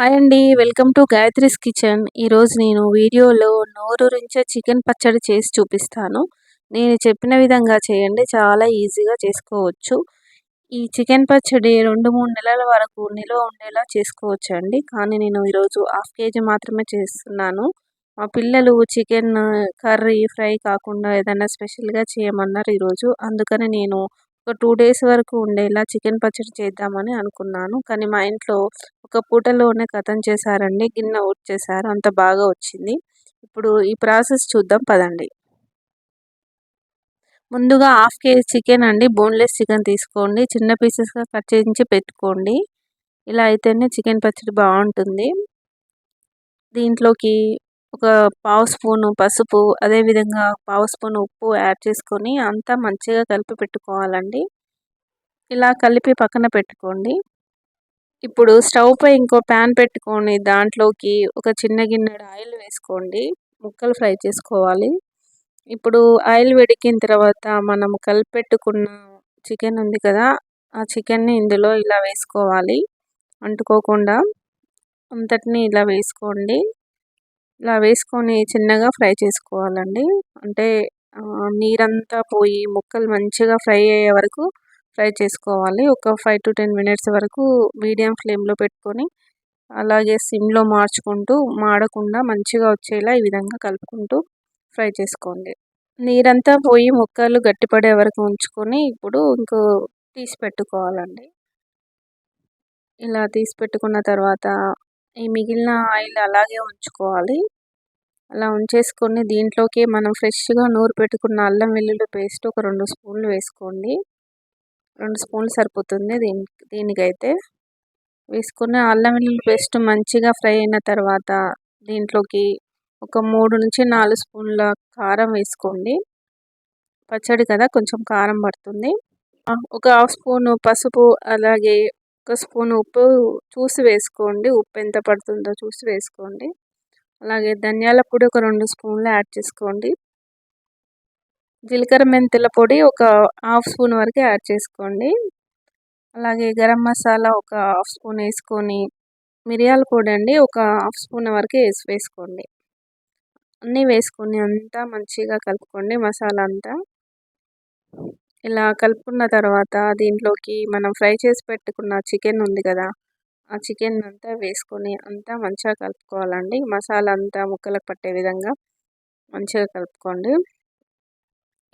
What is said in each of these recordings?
Hi అండి welcome to Gayatri's kitchen. ఈరోజు నేను వీడియోలో నోరు నోరూరించే చికెన్ పచ్చడి చేసి చూపిస్తాను. నేను చెప్పిన విధంగా చేయండి చాలా ఈజీగా చేసుకోవచ్చు. ఈ చికెన్ పచ్చడి రెండు మూడు నెలల వరకు నిల్వ ఉండేలా చేసుకోవచ్చు అండి కానీ నేను ఈరోజు హాఫ్ కేజీ మాత్రమే చేస్తున్నాను. మా పిల్లలు చికెన్ కర్రీ ఫ్రై కాకుండా ఏదైనా స్పెషల్గా చేయమన్నారు ఈరోజు. అందుకని నేను ఒక టూ డేస్ వరకు ఉండేలా చికెన్ పచ్చడి చేద్దామని అనుకున్నాను. కానీ మా ఇంట్లో ఒక పూటలోనే కథం చేశారండి. గిన్నె చేశారు అంత బాగా వచ్చింది. ఇప్పుడు ఈ ప్రాసెస్ చూద్దాం. పదండి. ముందుగా హాఫ్ కేజీ చికెన్ అండి. బోన్లెస్ చికెన్ తీసుకోండి. చిన్న పీసెస్గా కట్ చేయించి పెట్టుకోండి. ఇలా అయితేనే చికెన్ పచ్చడి బాగుంటుంది. దీంట్లోకి ఒక పావు స్పూను పసుపు అదేవిధంగా పావు స్పూన్ ఉప్పు యాడ్ చేసుకొని అంతా మంచిగా కలిపి పెట్టుకోవాలండి. ఇలా కలిపి పక్కన పెట్టుకోండి. ఇప్పుడు స్టవ్ పై ఇంకో ప్యాన్ పెట్టుకొని దాంట్లోకి ఒక చిన్న గిన్నెడు ఆయిల్ వేసుకోండి. ముక్కలు ఫ్రై చేసుకోవాలి. ఇప్పుడు ఆయిల్ వేడికిన తర్వాత మనం కలిపెట్టుకున్న చికెన్ ఉంది కదా ఆ చికెన్ని ఇందులో ఇలా వేసుకోవాలి. అంటుకోకుండా అంతటిని ఇలా వేసుకోండి. ఇలా వేసుకొని చిన్నగా ఫ్రై చేసుకోవాలండి. అంటే నీరంతా పోయి ముక్కలు మంచిగా ఫ్రై అయ్యే వరకు ఫ్రై చేసుకోవాలి. ఒక ఫైవ్ టు టెన్ మినిట్స్ వరకు మీడియం ఫ్లేమ్లో పెట్టుకొని అలాగే సిమ్లో మార్చుకుంటూ మాడకుండా మంచిగా వచ్చేలా ఈ విధంగా కలుపుకుంటూ ఫ్రై చేసుకోండి. నీరంతా పోయి ముక్కలు గట్టిపడే వరకు ఉంచుకొని ఇప్పుడు ఇంకో తీసి పెట్టుకోవాలండి. ఇలా తీసి పెట్టుకున్న తర్వాత ఈ మిగిలిన ఆయిల్ అలాగే ఉంచుకోవాలి. అలా ఉంచేసుకొని దీంట్లోకి మనం ఫ్రెష్గా నూరు పెట్టుకున్న అల్లం వెల్లుల్లి పేస్ట్ ఒక రెండు స్పూన్లు వేసుకోండి. రెండు స్పూన్లు సరిపోతుంది దీని దీనికైతే. వేసుకున్న అల్లం వెల్లుల్లి పేస్ట్ మంచిగా ఫ్రై అయిన తర్వాత దీంట్లోకి ఒక మూడు నుంచి నాలుగు స్పూన్ల కారం వేసుకోండి. పచ్చడి కదా కొంచెం కారం పడుతుంది. ఒక హాఫ్ స్పూను పసుపు అలాగే ఒక స్పూన్ ఉప్పు చూసి వేసుకోండి. ఉప్పు ఎంత పడుతుందో చూసి వేసుకోండి. అలాగే ధనియాల పొడి ఒక రెండు స్పూన్లు యాడ్ చేసుకోండి. జీలకర్ర మెంతుల పొడి ఒక హాఫ్ స్పూన్ వరకు యాడ్ చేసుకోండి. అలాగే గరం మసాలా ఒక హాఫ్ స్పూన్ వేసుకొని మిరియాల పొడి అండి ఒక హాఫ్ స్పూన్ వరకు వేసి వేసుకోండి. అన్నీ వేసుకొని అంతా మంచిగా కలుపుకోండి మసాలా అంతా. ఇలా కలుపుకున్న తర్వాత దీంట్లోకి మనం ఫ్రై చేసి పెట్టుకున్న చికెన్ ఉంది కదా ఆ చికెన్ అంతా వేసుకొని అంతా మంచిగా కలుపుకోవాలండి. మసాలా అంతా ముక్కలకు పట్టే విధంగా మంచిగా కలుపుకోండి.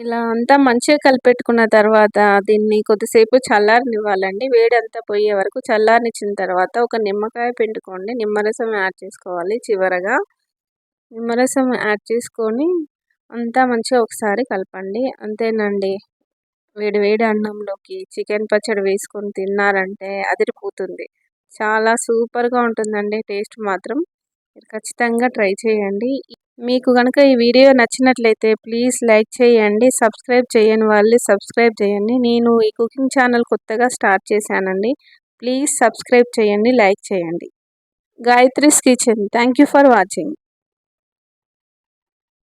ఇలా అంతా మంచిగా కలిపెట్టుకున్న తర్వాత దీన్ని కొద్దిసేపు చల్లారనివ్వాలండి. వేడి అంతా పోయే వరకు చల్లారనిచ్చిన తర్వాత ఒక నిమ్మకాయ పిండుకోండి. నిమ్మరసం యాడ్ చేసుకోవాలి చివరగా. నిమ్మరసం యాడ్ చేసుకొని అంతా మంచిగా ఒకసారి కలపండి. అంతేనండి. వేడి వేడి అన్నంలోకి చికెన్ పచ్చడి వేసుకొని తిన్నారంటే అదిరిపోతుంది. చాలా సూపర్గా ఉంటుందండి. టేస్ట్ మాత్రం ఖచ్చితంగా ట్రై చేయండి. మీకు కనుక ఈ వీడియో నచ్చినట్లయితే ప్లీజ్ లైక్ చేయండి సబ్స్క్రైబ్ చేయని వాళ్ళు సబ్స్క్రైబ్ చేయండి. నేను ఈ కుకింగ్ ఛానల్ కొత్తగా స్టార్ట్ చేశానండి. ప్లీజ్ సబ్స్క్రైబ్ చేయండి లైక్ చేయండి. Gayatri's kitchen. Thank you for watching.